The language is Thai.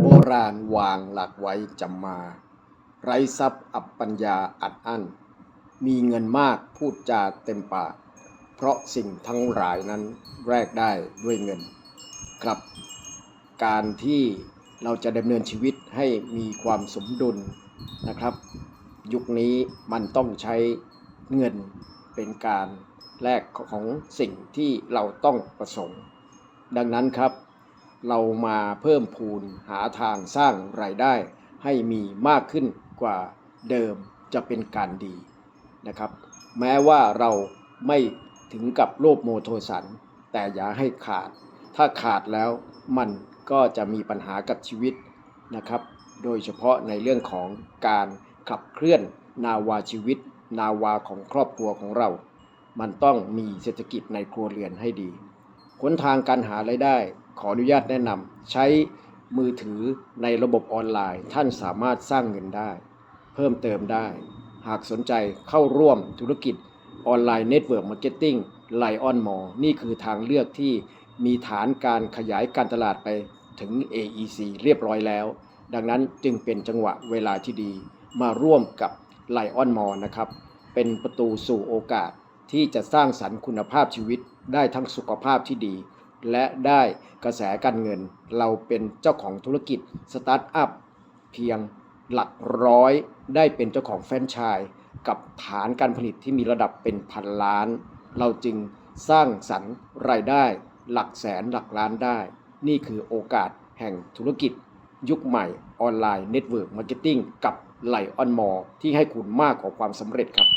โบราณวางหลักไว้จำมา ไรทรัพย์อับปัญญาอัดอั้น มีเงินมากพูดจาเต็มปาก เพราะสิ่งทั้งหลายนั้นแลกได้ด้วยเงิน ครับ การที่เราจะดำเนินชีวิตให้มีความสมดุลนะครับ ยุคนี้มันต้องใช้เงินเป็นการแลกของสิ่งที่เราต้องประสงค์ ดังนั้นครับ เรามาเพิ่มพูนหาทางสร้างรายได้ ให้มีมากขึ้นกว่าเดิมจะเป็นการดีนะครับ แม้ว่าเราไม่ถึงกับโลภโมโทสัน แต่อย่าให้ขาด ถ้าขาดแล้วมันก็จะมีปัญหากับชีวิตนะครับ โดยเฉพาะในเรื่องของการขับเคลื่อนนาวาชีวิต นาวาของครอบครัวของเรา มันต้องมีเศรษฐกิจในครัวเรือนให้ดี หนทางการหารายได้ ขออนุญาตแนะนำใช้มือถือในระบบออนไลน์ ท่านสามารถสร้างเงินได้ เพิ่มเติมได้ หากสนใจเข้าร่วมธุรกิจออนไลน์เน็ตเวิร์กมาร์เก็ตติ้งไลออนมอนี่คือทางเลือกที่มีฐานการขยายการตลาดไปถึง AEC เรียบร้อยแล้ว ดังนั้นจึงเป็นจังหวะเวลาที่ดี มาร่วมกับไลออนมอนะครับ เป็นประตูสู่โอกาสที่จะสร้างสรรค์คุณภาพชีวิตได้ทั้งสุขภาพที่ดี และได้กระแสการเงิน เราเป็นเจ้าของธุรกิจสตาร์ทอัพเพียงหลักร้อยได้เป็นเจ้าของแฟรนไชส์กับฐานการผลิตที่มีระดับเป็นพันล้าน เราจึงสร้างสรรค์รายได้หลักแสนหลักล้านได้ นี่คือโอกาสแห่งธุรกิจ ยุคใหม่ออนไลน์เน็ตเวิร์กมาร์เก็ตติ้งกับไลออนมอที่ให้คุณมากกว่าความสำเร็จครับ